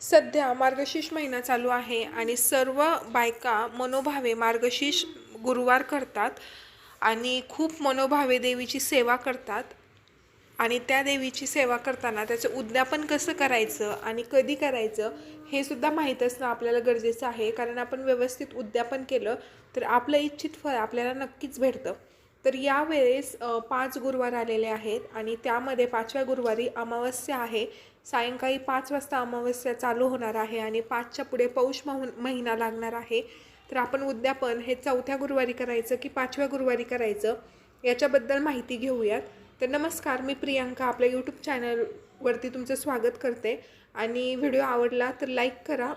सध्या मार्गशीर्ष महिना चालू आहे आणि सर्व बायका मनोभावे मार्गशीर्ष गुरुवार करतात आणि खूप मनोभावे देवीची सेवा करतात. आणि त्या देवीची सेवा करताना त्याचं उद्यापन कसं करायचं आणि कधी करायचं हे सुद्धा माहीत असणं आपल्याला गरजेचं आहे. कारण आपण व्यवस्थित उद्यापन केलं तर आपलं इच्छित फळ आपल्याला नक्कीच भेटतं. तर यावेळेस पाच गुरुवार आलेले आहेत आणि त्यामध्ये पाचव्या गुरुवारी अमावस्या आहे. सायंकाळी पाच वाजता अमावस्या चालू होणार आहे आणि पाचच्या पुढे पौष महिना लागणार आहे. तर आपण उद्यापन हे चौथ्या गुरुवारी करायचं की पाचव्या गुरुवारी करायचं याच्याबद्दल माहिती घेऊयात. तर नमस्कार मी प्रियांका आपल्या यूट्यूब चॅनलवरती तुमचं स्वागत करते. आणि व्हिडिओ आवडला तर लाईक करा.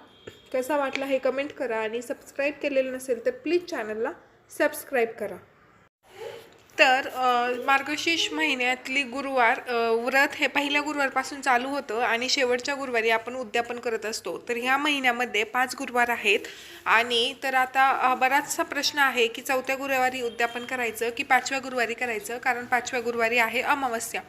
कसा वाटला हे कमेंट करा. आणि सबस्क्राईब केलेलं नसेल तर प्लीज चॅनलला सबस्क्राईब करा. तर मार्गशीर्ष महिन्यातली गुरुवार व्रत हे पहिल्या गुरुवारपासून चालू होतं आणि शेवटच्या गुरुवारी आपण उद्यापन करत असतो. तर ह्या महिन्यामध्ये पाच गुरुवार आहेत आणि तर आता बराचसा प्रश्न आहे की चौथ्या गुरुवारी उद्यापन करायचं की पाचव्या गुरुवारी करायचं? कारण पाचव्या गुरुवारी आहे अमावस्या.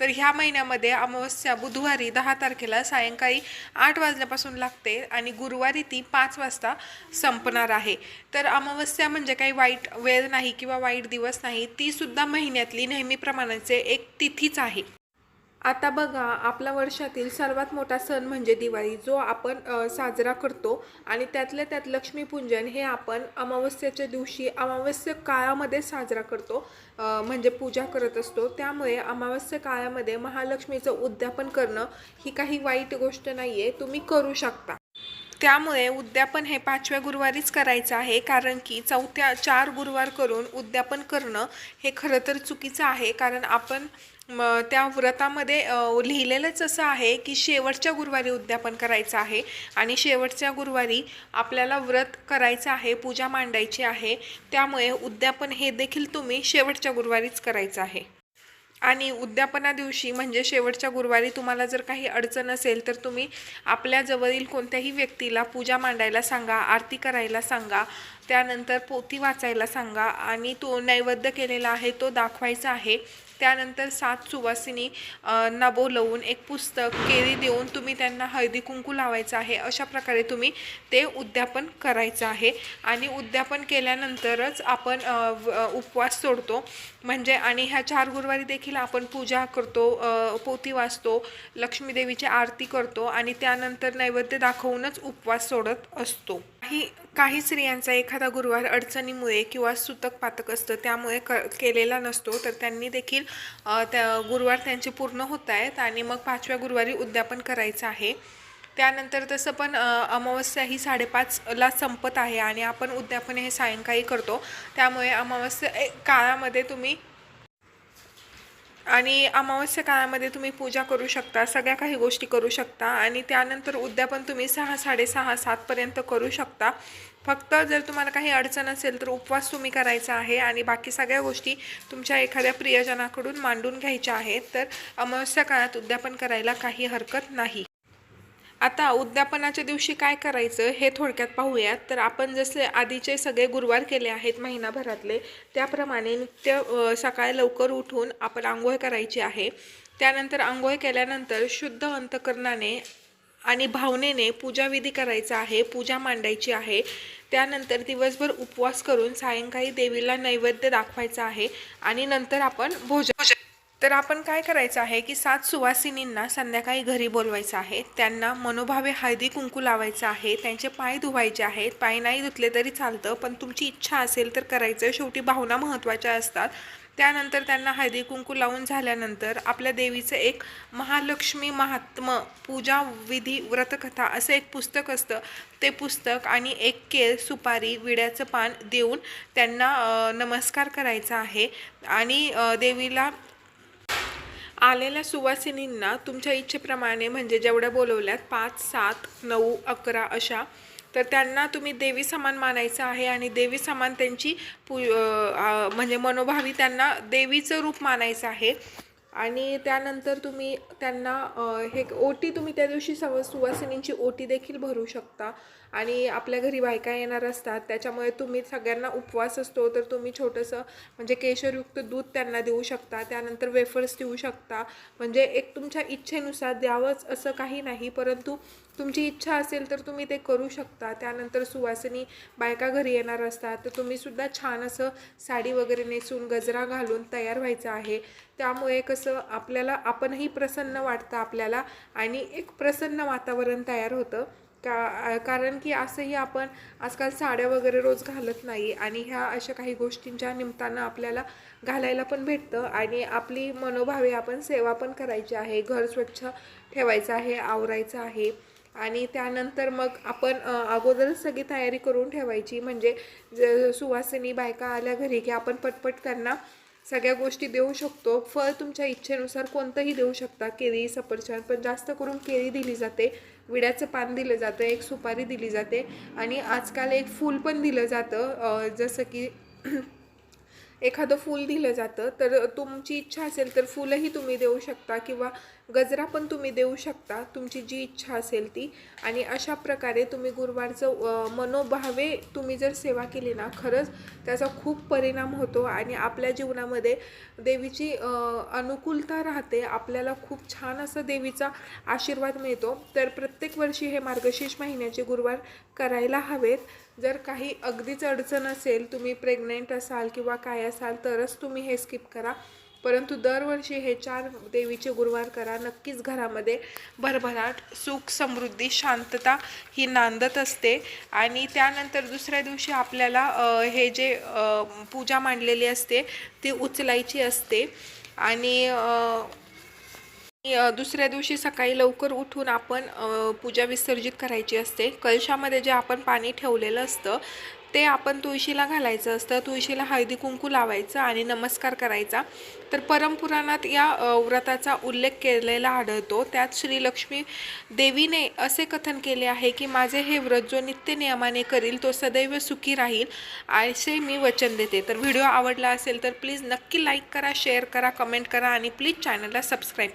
तर ह्या महिन्यामध्ये अमावस्या बुधवारी दहा तारखेला सायंकाळी आठ वाजल्यापासून लागते आणि गुरुवारी ती पाच वाजता संपणार आहे. तर अमावस्या म्हणजे काही वाईट वेळ नाही किंवा वाईट दिवस नाही ती सुद्धा महिन्यातली नेहमीप्रमाणेचे एक तिथीच आहे. आता बघा आपला वर्षातील सर्वात मोठा सण म्हणजे दिवाळी जो आपण साजरा करतो. आणि त्यातल्या त्यात लक्ष्मीपूजन हे आपण अमावस्येच्या दिवशी अमावस्या काळामध्ये साजरा करतो. म्हणजे पूजा करत असतो. त्यामुळे अमावस्या काळामध्ये महालक्ष्मीचं उद्यापन करणं ही काही वाईट गोष्ट नाही आहे तुम्ही करू शकता. त्यामुळे उद्यापन हे पाचव्या गुरुवारीच करायचं आहे कारण की चौथ्या चार गुरुवार करून उद्यापन करणं हे खरं तर चुकीचं आहे कारण आपण म, त्या व्रतामध्ये लिहिलेलंच असं आहे की शेवटच्या गुरुवारी उद्यापन करायचं आहे आणि शेवटच्या गुरुवारी आपल्याला व्रत करायचं आहे पूजा मांडायची आहे त्यामुळे उद्यापन हे देखील तुम्ही शेवटच्या गुरुवारीच करायचं आहे. आणि उद्यापना दिवशी म्हणजे शेवटच्या गुरुवारी तुम्हाला जर काही अडचण असेल तर तुम्ही आपल्या जवळील कोणत्याही व्यक्तीला पूजा मांडायला सांगा आरती करायला सांगा त्यानंतर पोथी वाचायला सांगा आणि तो नैवेद्य केलेला आहे तो दाखवायचा आहे. त्यानंतर सात सुवासिनी नबो ना बोलवून एक पुस्तक केळी देऊन तुम्ही त्यांना हळदी कुंकू लावायचं आहे अशा प्रकारे तुम्ही ते उद्यापन करायचं आहे. आणि उद्यापन केल्यानंतरच आपण उपवास सोडतो. म्हणजे आणि ह्या चार गुरुवारी देखील आपण पूजा करतो पोती पोथी वाचतो लक्ष्मीदेवीची आरती करतो आणि त्यानंतर नैवेद्य दाखवूनच उपवास सोडत असतो. काही काही स्त्रियांचा एखादा गुरुवार अडचणीमुळे किंवा सुतक पातक असतं त्यामुळे क केलेला नसतो. तर त्यांनी देखील त्या गुरुवार त्यांचे पूर्ण होत आहेत आणि मग पाचव्या गुरुवारी उद्यापन करायचं आहे. त्यानंतर तसं पण अमावस्या ही साडेपाचला संपत आहे आणि आपण उद्यापन हे सायंकाळी करतो. त्यामुळे अमावस्या काळामध्ये तुम्ही आणि अमावस्या काळामध्ये तुम्ही पूजा करू शकता सगळ्या काही गोष्टी करू शकता आणि त्यानंतर उद्यापन तुम्ही सहा साडेसहा सातपर्यंत करू शकता. फक्त जर तुम्हाला काही अडचण असेल तर उपवास तुम्ही करायचा आहे आणि बाकी सगळ्या गोष्टी तुमच्या एखाद्या प्रियजनाकडून मांडून घ्यायच्या आहेत तर अमावस्या काळात उद्यापन करायला काही हरकत नाही. आता उद्यापनाच्या दिवशी काय करायचं हे थोडक्यात पाहूयात. तर आपण जसे आधीचे सगळे गुरुवार केले आहेत महिनाभरातले त्याप्रमाणे नित्य सकाळी लवकर उठून आपण आंघोळ करायची आहे. त्यानंतर आंघोळ केल्यानंतर शुद्ध अंतकरणाने आणि भावनेने पूजाविधी करायचा आहे पूजा मांडायची आहे. त्यानंतर दिवसभर उपवास करून सायंकाळी देवीला नैवेद्य दाखवायचा आहे आणि नंतर आपण भोजन तर आपण काय करायचं आहे की सात सुवासिनींना संध्याकाळी घरी बोलवायचं आहे. त्यांना मनोभावे हळदी कुंकू लावायचं आहे. त्यांचे पाय धुवायचे आहेत. पाय नाही धुतले तरी चालतं पण तुमची इच्छा असेल तर करायचं. शेवटी भावना महत्त्वाच्या असतात. त्यानंतर त्यांना हळदी कुंकू लावून झाल्यानंतर आपल्या देवीचं एक महालक्ष्मी महात्म पूजा विधी व्रतकथा असं एक पुस्तक असतं. ते पुस्तक आणि एक केळ सुपारी विड्याचं पान देऊन त्यांना नमस्कार करायचा आहे. आणि देवीला आलेल्या सुवासिनींना तुमच्या इच्छेप्रमाणे म्हणजे जेवढ्या बोलवल्यात पाच सात नऊ अकरा अशा तर त्यांना तुम्ही देवी समान मानायचं आहे आणि देवी समान त्यांची पू म्हणजे मनोभावी त्यांना देवीचं रूप मानायचं आहे. आणि त्यानंतर तुम्ही त्यांना हे ओटी तुम्ही त्या दिवशी सव सुवासिनींची ओटी देखील भरू शकता. आणि आपल्या घरी बायका येणार असतात त्याच्यामुळे तुम्ही सगळ्यांना उपवास असतो तर तुम्ही छोटंसं म्हणजे केशरयुक्त दूध त्यांना देऊ शकता त्यानंतर वेफर्स देऊ शकता. म्हणजे एक तुमच्या इच्छेनुसार द्यावंच असं काही नाही परंतु तुमची इच्छा असेल तर तुम्ही ते करू शकता. त्यानंतर सुवासिनी बायका घरी येणार असतात तर तुम्ही सुद्धा छान असं साडी वगैरे नेसून गजरा घालून तयार व्हायचं आहे. त्यामुळे कसं आपल्याला आपणही प्रसन्न वाटतं आपल्याला आणि एक प्रसन्न वातावरण तयार होतं. का कारण की असंही आपण आजकाल साड्या वगैरे रोज घालत नाही आणि ह्या अशा काही गोष्टींच्या निमित्तानं आपल्याला घालायला पण भेटतं आणि आपली मनोभावे आपण सेवा पण करायची आहे. घर स्वच्छ ठेवायचं आहे आवरायचं आहे आणि त्यानंतर मग आपण अगोदरच सगळी तयारी करून ठेवायची. म्हणजे ज सुवासिनी बायका आल्या घरी की आपण पटपट त्यांना सगळ्या गोष्टी देऊ शकतो. फळ तुमच्या इच्छेनुसार कोणतंही देऊ शकता. केळी सफरचंद पण जास्त करून केळी दिली जाते. विड्याचं पान दिलं जातं एक सुपारी दिली जाते. आणि आजकाल एक फूल पण दिलं जातं. जसं की एखादं फूल दिलं जातं तर तुमची इच्छा असेल तर फुलंही तुम्ही देऊ शकता किंवा गजरा पण तुम्ही देऊ शकता तुमची जी इच्छा असेल ती. आणि अशा प्रकारे तुम्ही गुरुवारचं मनोभावे तुम्ही जर सेवा केली ना खरंच त्याचा खूप परिणाम होतो आणि आपल्या जीवनामध्ये देवीची अनुकूलता राहते आपल्याला खूप छान असं देवीचा आशीर्वाद मिळतो. तर प्रत्येक वर्षी हे मार्गशीर्ष महिन्याचे गुरुवार करायला हवेत. जर काही अगदीच अडचण असेल तुम्ही प्रेग्नेंट असाल किंवा काय असाल तरच तुम्ही हे स्किप करा. परंतु दरवर्षी हे चार देवीचे गुरुवार करा. नक्कीच घरामध्ये भरभराट सुख समृद्धी शांतता ही नांदत असते. आणि त्यानंतर दुसऱ्या दिवशी आपल्याला हे जे पूजा मांडलेली असते ती उचलायची असते. आणि दुसऱ्या दिवशी सकाळी लवकर उठून आपण पूजा विसर्जित करायची असते. कलशामध्ये जे आपण पाणी ठेवलेलं असतं ते आपण तुळशीला घालायचं असतं. तुळशीला हळदी कुंकू लावायचं आणि नमस्कार करायचा. तर परमपुराणात या व्रताचा उल्लेख केलेला आढळतो. त्यात श्री लक्ष्मी देवीने असे कथन केले आहे की माझे हे व्रत जो नित्य नियमाने करील तो सदैव सुखी राहील असे मी वचन देते. तर व्हिडिओ आवडला असेल तर प्लीज नक्की लाईक करा शेअर करा कमेंट करा आणि प्लीज चॅनलला सबस्क्राईब